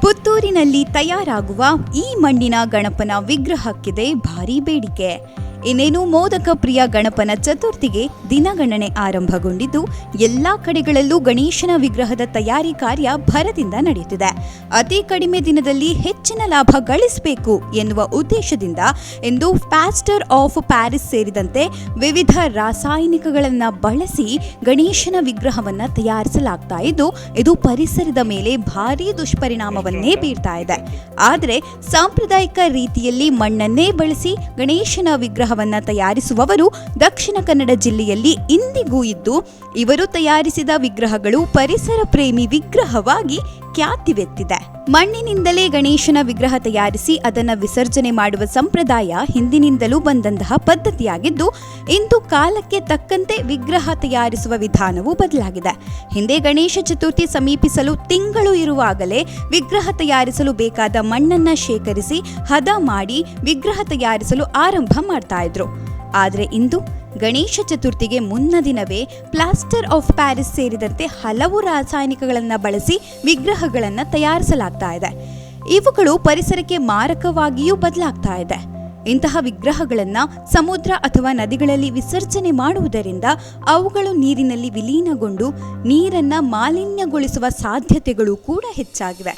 ಪುತ್ತೂರಿನಲ್ಲಿ ತಯಾರಾಗುವ ಈ ಮಣ್ಣಿನ ಗಣಪನ ವಿಗ್ರಹಕ್ಕಿದೆ ಭಾರೀ ಬೇಡಿಕೆ. ಇನ್ನೇನು ಮೋದಕ ಪ್ರಿಯ ಗಣಪನ ಚತುರ್ಥಿಗೆ ದಿನಗಣನೆ ಆರಂಭಗೊಂಡಿದ್ದು, ಎಲ್ಲಾ ಕಡೆಗಳಲ್ಲೂ ಗಣೇಶನ ವಿಗ್ರಹದ ತಯಾರಿ ಕಾರ್ಯ ಭರದಿಂದ ನಡೆಯುತ್ತಿದೆ. ಅತಿ ಕಡಿಮೆ ದಿನದಲ್ಲಿ ಹೆಚ್ಚಿನ ಲಾಭ ಗಳಿಸಬೇಕು ಎನ್ನುವ ಉದ್ದೇಶದಿಂದ ಇಂದು ಪ್ಯಾಸ್ಟರ್ ಆಫ್ ಪ್ಯಾರಿಸ್ ಸೇರಿದಂತೆ ವಿವಿಧ ರಾಸಾಯನಿಕಗಳನ್ನು ಬಳಸಿ ಗಣೇಶನ ವಿಗ್ರಹವನ್ನ ತಯಾರಿಸಲಾಗ್ತಾ ಇದ್ದು, ಇದು ಪರಿಸರದ ಮೇಲೆ ಭಾರೀ ದುಷ್ಪರಿಣಾಮವನ್ನೇ ಬೀರ್ತಾ ಇದೆ. ಆದರೆ ಸಾಂಪ್ರದಾಯಿಕ ರೀತಿಯಲ್ಲಿ ಮಣ್ಣನ್ನೇ ಬಳಸಿ ಗಣೇಶನ ವಿಗ್ರಹವನ್ನ ತಯಾರಿಸುವವರು ದಕ್ಷಿಣ ಕನ್ನಡ ಜಿಲ್ಲೆಯಲ್ಲಿ ಇಂದಿಗೂ ಇದ್ದು ಇವರು ತಯಾರಿಸಿದ ವಿಗ್ರಹಗಳು ಪರಿಸರ ಪ್ರೇಮಿ ವಿಗ್ರಹವಾಗಿ ಖ್ಯಾತಿವೆತ್ತಿದೆ ಮಣ್ಣಿನಿಂದಲೇ ಗಣೇಶನ ವಿಗ್ರಹ ತಯಾರಿಸಿ ಅದನ್ನ ವಿಸರ್ಜನೆ ಮಾಡುವ ಸಂಪ್ರದಾಯ ಹಿಂದಿನಿಂದಲೂ ಬಂದಂತಹ ಪದ್ಧತಿಯಾಗಿದ್ದು, ಇಂದು ಕಾಲಕ್ಕೆ ತಕ್ಕಂತೆ ವಿಗ್ರಹ ತಯಾರಿಸುವ ವಿಧಾನವು ಬದಲಾಗಿದೆ. ಹಿಂದೆ ಗಣೇಶ ಚತುರ್ಥಿ ಸಮೀಪಿಸಲು ತಿಂಗಳು ಇರುವಾಗಲೇ ವಿಗ್ರಹ ತಯಾರಿಸಲು ಬೇಕಾದ ಮಣ್ಣನ್ನ ಶೇಖರಿಸಿ ಹದ ಮಾಡಿ ವಿಗ್ರಹ ತಯಾರಿಸಲು ಆರಂಭ ಮಾಡ್ತಾ ಇದ್ರು. ಆದರೆ ಇಂದು ಗಣೇಶ ಚತುರ್ಥಿಗೆ ಮುನ್ನ ದಿನವೇ ಪ್ಲಾಸ್ಟರ್ ಆಫ್ ಪ್ಯಾರಿಸ್ ಸೇರಿದಂತೆ ಹಲವು ರಾಸಾಯನಿಕಗಳನ್ನು ಬಳಸಿ ವಿಗ್ರಹಗಳನ್ನು ತಯಾರಿಸಲಾಗ್ತಾ ಇದೆ. ಇವುಗಳು ಪರಿಸರಕ್ಕೆ ಮಾರಕವಾಗಿಯೂ ಬದಲಾಗ್ತಾ ಇದೆ. ಇಂತಹ ವಿಗ್ರಹಗಳನ್ನು ಸಮುದ್ರ ಅಥವಾ ನದಿಗಳಲ್ಲಿ ವಿಸರ್ಜನೆ ಮಾಡುವುದರಿಂದ ಅವುಗಳು ನೀರಿನಲ್ಲಿ ವಿಲೀನಗೊಂಡು ನೀರನ್ನು ಮಾಲಿನ್ಯಗೊಳಿಸುವ ಸಾಧ್ಯತೆಗಳು ಕೂಡ ಹೆಚ್ಚಾಗಿವೆ.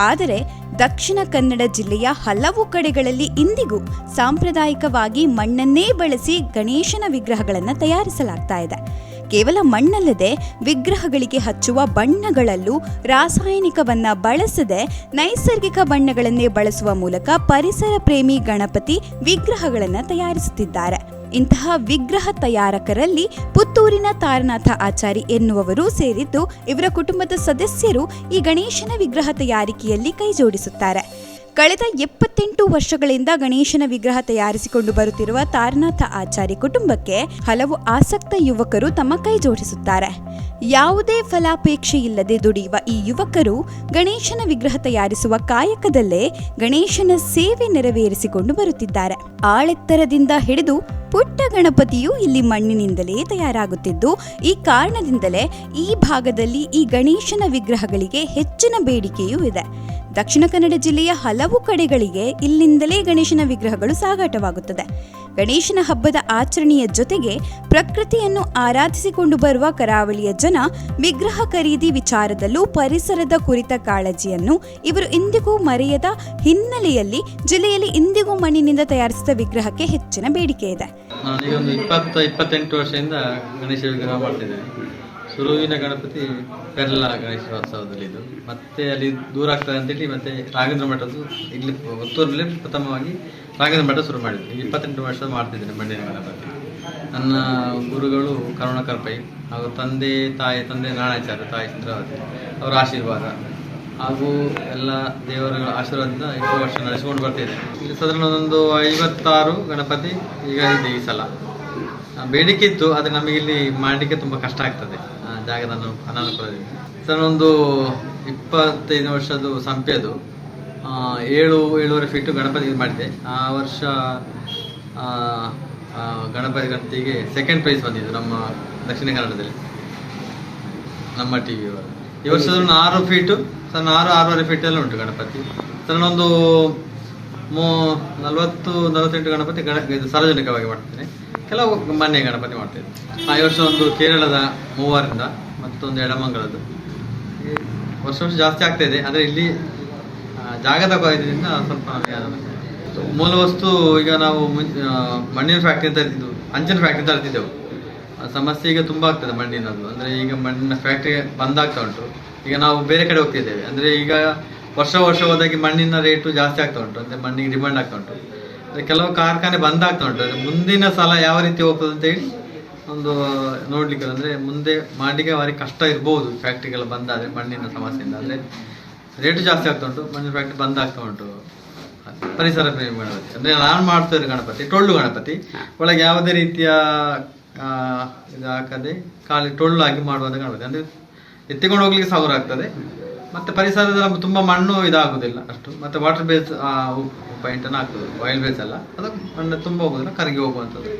ಆದರೆ ದಕ್ಷಿಣ ಕನ್ನಡ ಜಿಲ್ಲೆಯ ಹಲವು ಕಡೆಗಳಲ್ಲಿ ಇಂದಿಗೂ ಸಾಂಪ್ರದಾಯಿಕವಾಗಿ ಮಣ್ಣನ್ನೇ ಬಳಸಿ ಗಣೇಶನ ವಿಗ್ರಹಗಳನ್ನು ತಯಾರಿಸಲಾಗ್ತಾ ಇದೆ. ಕೇವಲ ಮಣ್ಣಲ್ಲದೆ ವಿಗ್ರಹಗಳಿಗೆ ಹಚ್ಚುವ ಬಣ್ಣಗಳಲ್ಲೂ ರಾಸಾಯನಿಕವನ್ನು ಬಳಸದೆ ನೈಸರ್ಗಿಕ ಬಣ್ಣಗಳನ್ನೇ ಬಳಸುವ ಮೂಲಕ ಪರಿಸರ ಪ್ರೇಮಿ ಗಣಪತಿ ವಿಗ್ರಹಗಳನ್ನು ತಯಾರಿಸುತ್ತಿದ್ದಾರೆ. ಇಂತಹ ವಿಗ್ರಹ ತಯಾರಕರಲ್ಲಿ ಪುತ್ತೂರಿನ ತಾರನಾಥ ಆಚಾರಿ ಎನ್ನುವವರು ಸೇರಿದ್ದು ಇವರ ಕುಟುಂಬದ ಸದಸ್ಯರು ಈ ಗಣೇಶನ ವಿಗ್ರಹ ತಯಾರಿಕೆಯಲ್ಲಿ ಕೈಜೋಡಿಸುತ್ತಾರೆ. ಕಳೆದ ಎಪ್ಪತ್ತೆಂಟು ವರ್ಷಗಳಿಂದ ಗಣೇಶನ ವಿಗ್ರಹ ತಯಾರಿಸಿಕೊಂಡು ಬರುತ್ತಿರುವ ತಾರನಾಥ ಆಚಾರಿ ಕುಟುಂಬಕ್ಕೆ ಹಲವು ಆಸಕ್ತ ಯುವಕರು ತಮ್ಮ ಕೈ ಜೋಡಿಸುತ್ತಾರೆ. ಯಾವುದೇ ಫಲಾಪೇಕ್ಷೆ ಇಲ್ಲದೆ ದುಡಿಯುವ ಈ ಯುವಕರು ಗಣೇಶನ ವಿಗ್ರಹ ತಯಾರಿಸುವ ಕಾಯಕದಲ್ಲೇ ಗಣೇಶನ ಸೇವೆ ನೆರವೇರಿಸಿಕೊಂಡು ಬರುತ್ತಿದ್ದಾರೆ. ಆಳೆತ್ತರದಿಂದ ಹಿಡಿದು ಪುಟ್ಟ ಗಣಪತಿಯು ಇಲ್ಲಿ ಮಣ್ಣಿನಿಂದಲೇ ತಯಾರಾಗುತ್ತಿದ್ದು, ಈ ಕಾರಣದಿಂದಲೇ ಈ ಭಾಗದಲ್ಲಿ ಈ ಗಣೇಶನ ವಿಗ್ರಹಗಳಿಗೆ ಹೆಚ್ಚಿನ ಬೇಡಿಕೆಯೂ ಇದೆ. ದಕ್ಷಿಣ ಕನ್ನಡ ಜಿಲ್ಲೆಯ ಹಲವು ಕಡೆಗಳಿಗೆ ಇಲ್ಲಿಂದಲೇ ಗಣೇಶನ ವಿಗ್ರಹಗಳು ಸಾಗಾಟವಾಗುತ್ತದೆ. ಗಣೇಶನ ಹಬ್ಬದ ಆಚರಣೆಯ ಜೊತೆಗೆ ಪ್ರಕೃತಿಯನ್ನು ಆರಾಧಿಸಿಕೊಂಡು ಬರುವ ಕರಾವಳಿಯ ಜನ ವಿಗ್ರಹ ಖರೀದಿ ವಿಚಾರದಲ್ಲೂ ಪರಿಸರದ ಕುರಿತ ಕಾಳಜಿಯನ್ನು ಇವರು ಇಂದಿಗೂ ಮರೆಯದ ಹಿನ್ನೆಲೆಯಲ್ಲಿ ಜಿಲ್ಲೆಯಲ್ಲಿ ಇಂದಿಗೂ ಮಣ್ಣಿನಿಂದ ತಯಾರಿಸಿದ ವಿಗ್ರಹಕ್ಕೆ ಹೆಚ್ಚಿನ ಬೇಡಿಕೆ ಇದೆ. ಸುರುವಿನ ಗಣಪತಿ ಪೆರ್ಲ ಗಣೇಶೋತ್ಸವದಲ್ಲಿ ಇದು. ಮತ್ತೆ ಅಲ್ಲಿ ದೂರ ಆಗ್ತದೆ ಅಂತೇಳಿ ಮತ್ತೆ ರಾಘೇಂದ್ರ ಮಠದ್ದು ಇಲ್ಲಿ ಪುತ್ತೂರಿನಲ್ಲಿ ಪ್ರಥಮವಾಗಿ ರಾಘೇಂದ್ರ ಮಠ ಶುರು ಮಾಡಿದ್ವಿ. ಇಪ್ಪತ್ತೆಂಟು ವರ್ಷ ಮಾಡ್ತಿದ್ದೇನೆ ಮಣ್ಣಿನ ಗಣಪತಿ. ನನ್ನ ಗುರುಗಳು ಕರುಣಾಕರ್ ಪೈ ಹಾಗೂ ತಂದೆ, ತಾಯಿ, ತಂದೆ ನಾರಾಯಣಾಚಾರ್ಯ, ತಾಯಿ ಚಂದ್ರಾವತಿ ಅವರ ಆಶೀರ್ವಾದ, ಹಾಗೂ ಎಲ್ಲ ದೇವರ ಆಶೀರ್ವಾದದಿಂದ ಇಷ್ಟು ವರ್ಷ ನಡೆಸಿಕೊಂಡು ಬರ್ತಿದ್ದೇನೆ. ಇಲ್ಲಿ ಸಾಧಾರಣ ಒಂದು ಐವತ್ತಾರು ಗಣಪತಿ ಈಗ ಇದೆ ಈ ಸಲ. ಬೇಡಿಕೆ ಇತ್ತು, ಆದರೆ ನಮಗೆ ಇಲ್ಲಿ ಮಾಡಲಿಕ್ಕೆ ತುಂಬ ಕಷ್ಟ ಆಗ್ತದೆ. ಜಾಗದ ಅನು- ಅನಾನುಕೂಲದಿಂದ. ಸರ್, ಒಂದು ಇಪ್ಪತ್ತೈದು ವರ್ಷದ್ದು ಸಂಪೆದು ಏಳು, ಏಳುವರೆ ಫೀಟು ಗಣಪತಿ ಮಾಡಿದೆ ಆ ವರ್ಷ ಗಣಪತಿ ಗಣಪತಿಗೆ ಸೆಕೆಂಡ್ ಪ್ರೈಸ್ ಬಂದಿದ್ದು ನಮ್ಮ ದಕ್ಷಿಣ ಕನ್ನಡದಲ್ಲಿ. ನಮ್ಮ ಟಿ ವಿ ಈ ವರ್ಷದ ಆರು ಫೀಟು ಸಣ್ಣ ಆರು ಆರೂವರೆ ಫೀಟ್ ಎಲ್ಲ ಉಂಟು ಗಣಪತಿ. ಸಣ್ಣ ಒಂದು ಮೂ ನಲವತ್ತು ನಲವತ್ತೆಂಟು ಗಣಪತಿ ಗಣ ಇದು ಸಾರ್ವಜನಿಕವಾಗಿ ಮಾಡ್ತೇನೆ. ಕೆಲವು ಮನೆ ಗಣಪತಿ ಮಾಡ್ತೇನೆ. ಆ, ವರ್ಷ ಒಂದು ಕೇರಳದ ಮೂವರಿಂದ ಮತ್ತೊಂದು ಎಡಮಂಗಲದ್ದು. ವರ್ಷ ವರ್ಷ ಜಾಸ್ತಿ ಆಗ್ತಾ ಇದೆ ಆದರೆ ಇಲ್ಲಿ ಜಾಗದ ಇದರಿಂದ ಸ್ವಲ್ಪ ಮೂಲ ವಸ್ತು ಈಗ ನಾವು ಮಣ್ಣಿನ ಫ್ಯಾಕ್ಟ್ರಿ ತರ್ತಿದ್ದು ಅಂಚಿನ ಫ್ಯಾಕ್ಟ್ರಿ ತರ್ತಿದ್ದೆವು ಸಮಸ್ಯೆ ಈಗ ತುಂಬ ಆಗ್ತದೆ ಮಣ್ಣಿನದು ಅಂದರೆ ಈಗ ಮಣ್ಣಿನ ಫ್ಯಾಕ್ಟ್ರಿ ಬಂದಾಗ್ತಾ ಉಂಟು. ಈಗ ನಾವು ಬೇರೆ ಕಡೆ ಹೋಗ್ತಿದ್ದೇವೆ. ಅಂದರೆ ಈಗ ವರ್ಷ ವರ್ಷ ಹೋದಾಗೆ ಮಣ್ಣಿನ ರೇಟು ಜಾಸ್ತಿ ಆಗ್ತಾ ಉಂಟು. ಅಂದರೆ ಮಣ್ಣಿಗೆ ಡಿಮ್ಯಾಂಡ್ ಆಗ್ತಾ ಉಂಟು. ಅಂದರೆ ಕೆಲವು ಕಾರ್ಖಾನೆ ಬಂದಾಗ್ತಾ ಉಂಟು. ಅಂದರೆ ಮುಂದಿನ ಸಲ ಯಾವ ರೀತಿ ಹೋಗ್ತದೆ ಅಂತ ಹೇಳಿ ಒಂದು ನೋಡ್ಲಿಕ್ಕೆ ಅಂದರೆ ಮುಂದೆ ಮಾಡಲಿಕ್ಕೆ ಅವರಿಗೆ ಕಷ್ಟ ಇರ್ಬೋದು ಫ್ಯಾಕ್ಟ್ರಿಗೆಲ್ಲ ಬಂದಾದರೆ ಮಣ್ಣಿನ ಸಮಸ್ಯೆಯಿಂದ. ಅಂದರೆ ರೇಟು ಜಾಸ್ತಿ ಆಗ್ತಾ ಉಂಟು ಮಣ್ಣಿನ ಫ್ಯಾಕ್ಟ್ರಿ ಬಂದಾಗ್ತಾ ಉಂಟು. ಪರಿಸರ ಪ್ರೇಮಿ ಗಣಪತಿ. ಅಂದರೆ ನಾನು ಮಾಡ್ತಾ ಇರೋ ಗಣಪತಿ ಟೊಳ್ಳು ಗಣಪತಿ. ಒಳಗೆ ಯಾವುದೇ ರೀತಿಯ ಇದು ಹಾಕದೆ ಖಾಲಿ ಟೊಳ್ಳಾಗಿ ಮಾಡುವಂಥ ಗಣಪತಿ. ಅಂದರೆ ಎತ್ತಿಕೊಂಡು ಹೋಗ್ಲಿಕ್ಕೆ ಸಾವಿರ ಆಗ್ತದೆ. ಮತ್ತೆ ಪರಿಸರದ ತುಂಬಾ ಮಣ್ಣು ಇದಾಗುದಿಲ್ಲ ಅಷ್ಟು. ಮತ್ತೆ ವಾಟರ್ ಬೇಸ್ ಪಾಯಿಂಟ್ ಆಗ್ತದೆ ಆಯಿಲ್ ಬೇಸ್ ಅಲ್ಲ ಅದು ಮಣ್ಣು ತುಂಬ ಹೋಗುದಿಲ್ಲ, ಕರಗಿ ಹೋಗುವಂಥದ್ದು.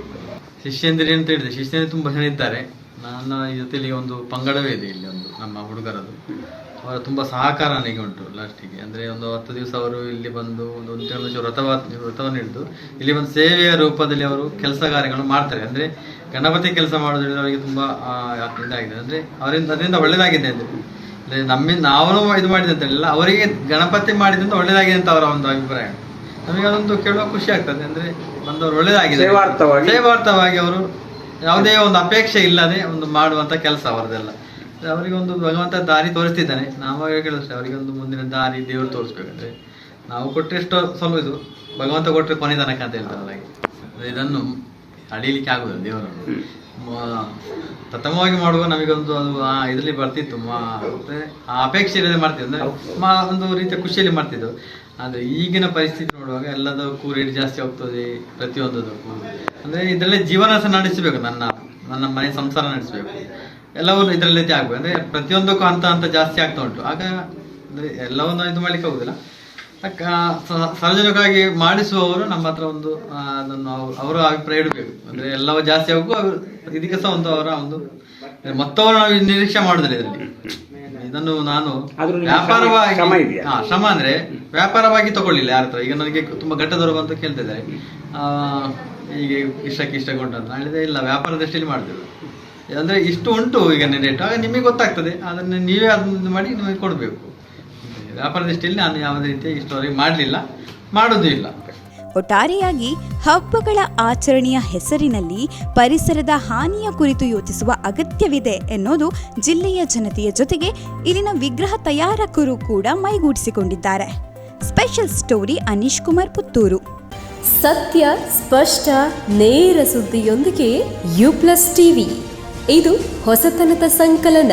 ಶಿಷ್ಯಂದಿರಿ ಅಂತ ಹೇಳಿದೆ. ಶಿಷ್ಯಂದಿರಿ ತುಂಬ ಜನ ಇದ್ದಾರೆ. ನನ್ನ ಜೊತೆಲಿ ಒಂದು ಪಂಗಡವೇ ಇದೆ ಇಲ್ಲಿ ಒಂದು, ನಮ್ಮ ಹುಡುಗರದು. ಅವರ ತುಂಬ ಸಹಕಾರ ನನಗೆ ಉಂಟು ಲಾಸ್ಟಿಗೆ ಅಂದರೆ ಒಂದು ಹತ್ತು ದಿವಸ ಅವರು ಇಲ್ಲಿ ಬಂದು, ಒಂದು ಒಂದು ಮುಂಚೆ ವ್ರತವ, ವ್ರತವನ್ನು ಹಿಡಿದು, ಇಲ್ಲಿ ಒಂದು ಸೇವೆಯ ರೂಪದಲ್ಲಿ ಅವರು ಕೆಲಸ ಮಾಡ್ತಾರೆ. ಅಂದರೆ ಗಣಪತಿ ಕೆಲಸ ಮಾಡೋದ್ರಿಂದ ಅವರಿಗೆ ತುಂಬ ಇದಾಗಿದೆ ಅಂದರೆ ಅವರಿಂದ, ಅದರಿಂದ ಒಳ್ಳೆಯದಾಗಿದೆ ಅಂದರೆ. ನಮ್ಮಿಂದ ನಾವು ಇದು ಮಾಡಿದೆ ಅಂತ ಹೇಳಿಲ್ಲ ಅವರಿಗೆ ಗಣಪತಿ ಮಾಡಿದ್ರಿಂದ ಒಳ್ಳೇದಾಗಿದೆ ಅಂತ ಅವರ ಒಂದು ಅಭಿಪ್ರಾಯ ನಮಗೆ ಅದೊಂದು ಕೇಳುವ ಖುಷಿ ಆಗ್ತದೆ ಅಂದ್ರೆ ಬಂದವರು ಒಳ್ಳೇದಾಗಿದೆ ಸೇವಾರ್ಥವಾಗಿ. ಅವರು ಯಾವುದೇ ಒಂದು ಅಪೇಕ್ಷೆ ಇಲ್ಲದೆ ಒಂದು ಮಾಡುವಂತ ಕೆಲಸ ಅವರದೆಲ್ಲ ಅವರಿಗೆ ಒಂದು ಭಗವಂತ ದಾರಿ ತೋರಿಸ್ತಿದ್ದಾನೆ ನಾವು ಹೇಳಿದ್ರೆ ಅವರಿಗೆ ಒಂದು ಮುಂದಿನ ದಾರಿ ದೇವರು ತೋರಿಸ್ಬೇಕಂದ್ರೆ ನಾವು ಕೊಟ್ಟರೆಷ್ಟು ಸ್ವಲ್ಪ ಇದು ಭಗವಂತ ಕೊಟ್ಟರೆ ಕೊನೆ ತನಕ ಅಂತ ಹೇಳ್ತಾರಲ್ಲ. ಅಂದ್ರೆ ಇದನ್ನು ಅಡಿಲಿಕ್ಕೆ ಆಗುದಿಲ್ಲ ದೇವರನ್ನು. ಮ- ಪ್ರಥಮವಾಗಿ ಮಾಡುವಾಗ ನಮಗೊಂದು ಅದು ಆ ಇದರಲ್ಲಿ ಬರ್ತಿತ್ತು ಮಾ- ಅಂದ್ರೆ ಆ ಅಪೇಕ್ಷೆ ಮಾಡ್ತಿದ್ವು ಅಂದ್ರೆ ಮಾ ಒಂದು ರೀತಿಯ ಖುಷಿಯಲ್ಲಿ ಮಾಡ್ತಿದ್ದು ಅಂದ್ರೆ ಈಗಿನ ಪರಿಸ್ಥಿತಿ ನೋಡುವಾಗ ಎಲ್ಲದಕ್ಕೂ ರೇಟ್ ಜಾಸ್ತಿ ಹೋಗ್ತದೆ ಪ್ರತಿಯೊಂದಕ್ಕೂ ಅಂದ್ರೆ ಇದರಲ್ಲೇ ಜೀವನ ಸಹ ನಡೆಸಬೇಕು ನನ್ನ ನನ್ನ ಮನೆ ಸಂಸಾರ ನಡೆಸಬೇಕು. ಎಲ್ಲವೂ ಇದರಲ್ಲೇ ಆಗ್ಬೇಕು ಅಂದ್ರೆ ಪ್ರತಿಯೊಂದಕ್ಕೂ ಹಂತ ಹಂತ ಜಾಸ್ತಿ ಆಗ್ತಾ ಉಂಟು. ಆಗ ಅಂದ್ರೆ ಎಲ್ಲವನ್ನು ಇದು ಮಾಡ್ಲಿಕ್ಕೆ ಆಗುದಿಲ್ಲ. ಸ- ಸಾರ್ವಜನಿಕವಾಗಿ ಮಾಡಿಸುವವರು ನಮ್ಮ ಹತ್ರ ಒಂದು ಅದನ್ನು ಅವರು ಅವರ ಅಭಿಪ್ರಾಯ ಇಡಬೇಕು ಅಂದ್ರೆ ಎಲ್ಲವೂ ಜಾಸ್ತಿ ಆಗು ಇದಕ್ಕೆ ಸಹ ಒಂದು ಅವರ ಒಂದು ಮೊತ್ತವನ್ನು ನಾವು ನಿರೀಕ್ಷೆ ಮಾಡುದಿಲ್ಲ ಇದರಲ್ಲಿ. ಇದನ್ನು ನಾನು ವ್ಯಾಪಾರವಾಗಿ? ಹಾ, ಶ್ರಮ ಅಂದ್ರೆ ವ್ಯಾಪಾರವಾಗಿ ತಗೊಳ್ಳಿಲ್ಲ ಯಾರ ಹತ್ರ. ಈಗ ನನಗೆ ತುಂಬಾ ಘಟ್ಟದವರು ಅಂತ ಕೇಳ್ತಿದ್ದಾರೆ. ಆ, ಹೀಗೆ ಇಷ್ಟಕ್ಕೆ ಇಷ್ಟ ಕೊಂಡು ಅಂತ. ಹೇಳಿದ್ರೆ ಇಲ್ಲ ವ್ಯಾಪಾರ ದೃಷ್ಟಿಯಲ್ಲಿ ಮಾಡ್ತೇವೆ ಅಂದ್ರೆ ಇಷ್ಟು ಉಂಟು ಈಗ ರೇಟ್ ಆಗ ನಿಮಗೆ ಗೊತ್ತಾಗ್ತದೆ. ಅದನ್ನ ನೀವೇ ಅದನ್ನು ಮಾಡಿ ನಿಮಗೆ ಕೊಡಬೇಕು. ವ್ಯಾಪಾರ ದೃಷ್ಟಿಯಲ್ಲಿ ನಾನು ಯಾವುದೇ ರೀತಿಯ ಇಷ್ಟವರೆಗೆ ಮಾಡಲಿಲ್ಲ ಮಾಡೋದು ಇಲ್ಲ. ಒಟ್ಟಾರೆಯಾಗಿ ಹಬ್ಬಗಳ ಆಚರಣೆಯ ಹೆಸರಿನಲ್ಲಿ ಪರಿಸರದ ಹಾನಿಯ ಕುರಿತು ಯೋಚಿಸುವ ಅಗತ್ಯವಿದೆ ಎನ್ನುವುದು ಜಿಲ್ಲೆಯ ಜನತೆಯ ಜೊತೆಗೆ ಇಲ್ಲಿನ ವಿಗ್ರಹ ತಯಾರಕರು ಕೂಡ ಮೈಗೂಡಿಸಿಕೊಂಡಿದ್ದಾರೆ. Special story Anish Kumar Puttur. ಸತ್ಯ ಸ್ಪಷ್ಟ ನೇರ ಸುದ್ದಿಯೊಂದಿಗೆ ಯು ಪ್ಲಸ್ ಟಿವಿ. ಇದು ಹೊಸತನದ ಸಂಕಲನ.